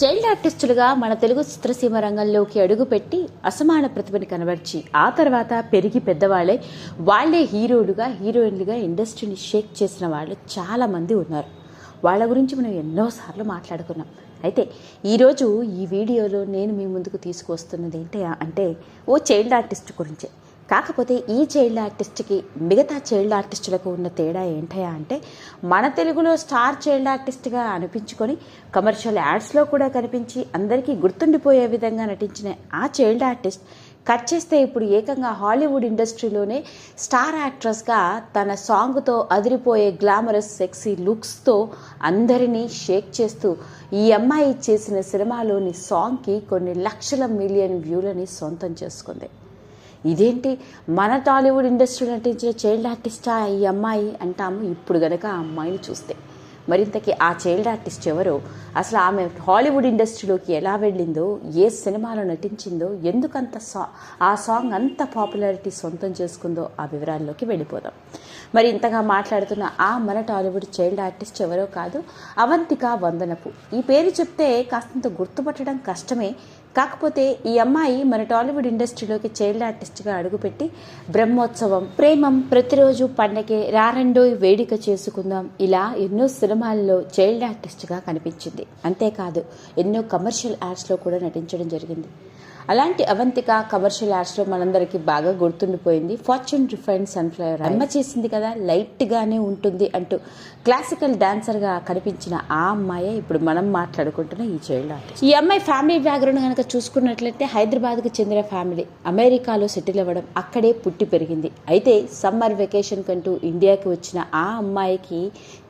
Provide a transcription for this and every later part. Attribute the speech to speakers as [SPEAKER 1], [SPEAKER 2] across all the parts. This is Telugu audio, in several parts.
[SPEAKER 1] చైల్డ్ ఆర్టిస్టులుగా మన తెలుగు చిత్రసీమ రంగంలోకి అడుగుపెట్టి అసమాన ప్రతిభని కనబర్చి ఆ తర్వాత పెరిగి పెద్దవాళ్ళే వాళ్ళే హీరోలుగా హీరోయిన్లుగా ఇండస్ట్రీని షేక్ చేసిన వాళ్ళు చాలామంది ఉన్నారు. వాళ్ళ గురించి మనం ఎన్నోసార్లు మాట్లాడుకున్నాం. అయితే ఈరోజు ఈ వీడియోలో నేను మీ ముందుకు తీసుకువస్తున్నది ఏంటి అంటే ఓ చైల్డ్ ఆర్టిస్ట్ గురించే. కాకపోతే ఈ చైల్డ్ ఆర్టిస్ట్కి మిగతా చైల్డ్ ఆర్టిస్టులకు ఉన్న తేడా ఏంటయా అంటే మన తెలుగులో స్టార్ చైల్డ్ ఆర్టిస్ట్గా అనిపించుకొని కమర్షియల్ యాడ్స్లో కూడా కనిపించి అందరికీ గుర్తుండిపోయే విధంగా నటించిన ఆ చైల్డ్ ఆర్టిస్ట్ కట్ చేస్తే ఇప్పుడు ఏకంగా హాలీవుడ్ ఇండస్ట్రీలోనే స్టార్ యాక్ట్రెస్గా తన సాంగ్తో అదిరిపోయే గ్లామరస్ సెక్సీ లుక్స్తో అందరినీ షేక్ చేస్తూ ఈ అమ్మాయి చేసిన సినిమాలోని సాంగ్కి కొన్ని లక్షల మిలియన్ వ్యూలని సొంతం చేసుకుంది. ఇదేంటి? మన టాలీవుడ్ ఇండస్ట్రీలో నటించిన చైల్డ్ ఆర్టిస్టా ఈ అమ్మాయి అంటాము ఇప్పుడు గనక ఆ అమ్మాయిని చూస్తే. మరింతకి ఆ చైల్డ్ ఆర్టిస్ట్ ఎవరో? అసలు ఆమె హాలీవుడ్ ఇండస్ట్రీలోకి ఎలా వెళ్ళిందో ఏ సినిమాలో నటించిందో ఎందుకంత సా ఆ సాంగ్ అంత పాపులారిటీ సొంతం చేసుకుందో ఆ వివరాల్లోకి వెళ్ళిపోదాం. మరి ఇంతగా మాట్లాడుతున్న ఆ మన టాలీవుడ్ చైల్డ్ ఆర్టిస్ట్ ఎవరో కాదు అవంతిక వందనపు. ఈ పేరు చెప్తే కాస్తంత గుర్తుపట్టడం కష్టమే. కాకపోతే ఈ అమ్మాయి మన టాలీవుడ్ ఇండస్ట్రీలోకి చైల్డ్ ఆర్టిస్ట్గా అడుగుపెట్టి బ్రహ్మోత్సవం ప్రేమం ప్రతిరోజు పండగే రారండోయ్ వేడుక చేసుకుందాం. ఇలా ఎన్నో సినిమాల్లో చైల్డ్ ఆర్టిస్ట్గా కనిపించింది. అంతేకాదు ఎన్నో కమర్షియల్ యాడ్స్లో కూడా నటించడం జరిగింది. అలాంటి అవంతిక కమర్షియల్ యాడ్స్లో మనందరికీ బాగా గుర్తుండిపోయింది. ఫార్చ్యూన్ రిఫైన్ సన్ఫ్లవర్ అమ్మ చేసింది కదా లైట్గానే ఉంటుంది అంటూ క్లాసికల్ డాన్సర్గా కనిపించిన ఆ అమ్మాయే ఇప్పుడు మనం మాట్లాడుకుంటున్న ఈ చైల్డ్ ఆర్టిస్ట్. ఈ అమ్మాయి ఫ్యామిలీ బ్యాక్గ్రౌండ్ కనుక చూసుకున్నట్లయితే హైదరాబాద్కు చెందిన ఫ్యామిలీ. అమెరికాలో సెటిల్ అవ్వడం అక్కడే పుట్టి పెరిగింది. అయితే సమ్మర్ వెకేషన్ కంటూ ఇండియాకి వచ్చిన ఆ అమ్మాయికి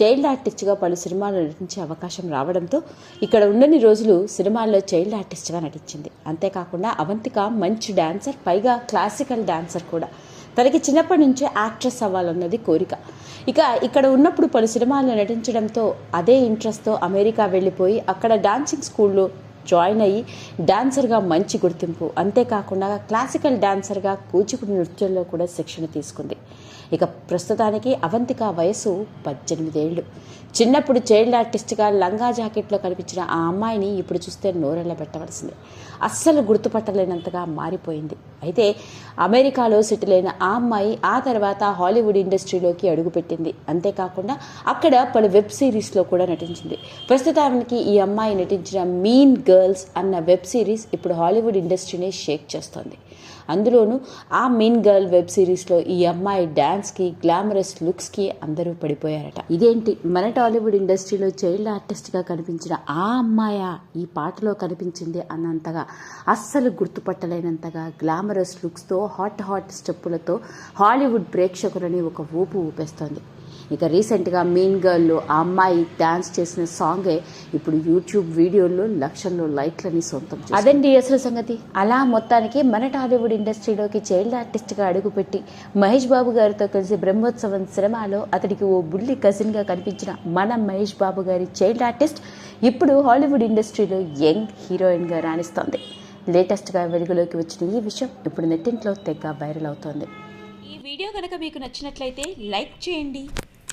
[SPEAKER 1] చైల్డ్ ఆర్టిస్ట్గా పలు సినిమాలు నటించే అవకాశం రావడంతో ఇక్కడ ఉండని రోజులు సినిమాల్లో చైల్డ్ ఆర్టిస్ట్గా నటించింది. అంతేకాకుండా అవంతిక మంచి డాన్సర్ పైగా క్లాసికల్ డాన్సర్ కూడా. తనకి చిన్నప్పటి నుంచే యాక్ట్రెస్ అవ్వాలన్నది కోరిక. ఇక ఇక్కడ ఉన్నప్పుడు పలు సినిమాల్లో నటించడంతో అదే ఇంట్రెస్ట్తో అమెరికా వెళ్ళిపోయి అక్కడ డాన్సింగ్ స్కూల్లో జాయిన్ అయ్యి డాన్సర్గా మంచి గుర్తింపు. అంతేకాకుండా క్లాసికల్ డాన్సర్గా కూచిపూడి నృత్యంలో కూడా శిక్షణ తీసుకుంది. ఇక ప్రస్తుతానికి అవంతిక వయసు పద్దెనిమిదేళ్ళు చిన్నప్పుడు చైల్డ్ ఆర్టిస్ట్గా లంగా జాకెట్లో కనిపించిన ఆ అమ్మాయిని ఇప్పుడు చూస్తే నోరెళ్ళ పెట్టవలసింది. అస్సలు గుర్తుపట్టలేనంతగా మారిపోయింది. అయితే అమెరికాలో సెటిల్ అయిన ఆ అమ్మాయి ఆ తర్వాత హాలీవుడ్ ఇండస్ట్రీలోకి అడుగుపెట్టింది. అంతేకాకుండా అక్కడ పలు వెబ్ సిరీస్లో కూడా నటించింది. ప్రస్తుతానికి ఈ అమ్మాయి నటించిన మీన్ గర్ల్స్ అన్న వెబ్ సిరీస్ ఇప్పుడు హాలీవుడ్ ఇండస్ట్రీని షేక్ చేస్తుంది. అందులోనూ ఆ మీన్ గర్ల్ వెబ్ సిరీస్లో ఈ అమ్మాయి డ్యాన్స్కి గ్లామరస్ లుక్స్కి అందరూ పడిపోయారట. ఇదేంటి? మన టాలీవుడ్ ఇండస్ట్రీలో చైల్డ్ ఆర్టిస్ట్గా కనిపించిన ఆ అమ్మాయ? ఈ పాటలో కనిపించింది అన్నంతగా అస్సలు గుర్తుపట్టలేనంతగా గ్లామరస్ లుక్స్తో హాట్ హాట్ స్టెప్పులతో హాలీవుడ్ ప్రేక్షకులని ఒక ఊపు ఊపేస్తోంది. ఇక రీసెంట్గా మీన్ గర్ల్లో ఆ అమ్మాయి డ్యాన్స్ చేసిన సాంగే ఇప్పుడు యూట్యూబ్ వీడియోల్లో లక్షల్లో లైక్లని సొంతం. అదండి అసలు సంగతి? అలా మొత్తానికి మన టాలీవుడ్ ఇండస్ట్రీలోకి చైల్డ్ ఆర్టిస్ట్గా అడుగుపెట్టి మహేష్ బాబు గారితో కలిసి బ్రహ్మోత్సవం సినిమాలో అతడికి ఓ బుల్లి కజిన్గా కనిపించిన మన మహేష్ బాబు గారి చైల్డ్ ఆర్టిస్ట్ ఇప్పుడు హాలీవుడ్ ఇండస్ట్రీలో యంగ్ హీరోయిన్గా రాణిస్తోంది. లేటెస్ట్గా వెలుగులోకి వచ్చిన ఈ విషయం ఇప్పుడు నెట్టింట్లో తెగ వైరల్ అవుతోంది.
[SPEAKER 2] ఈ వీడియో కనుక మీకు నచ్చినట్లయితే లైక్ చేయండి.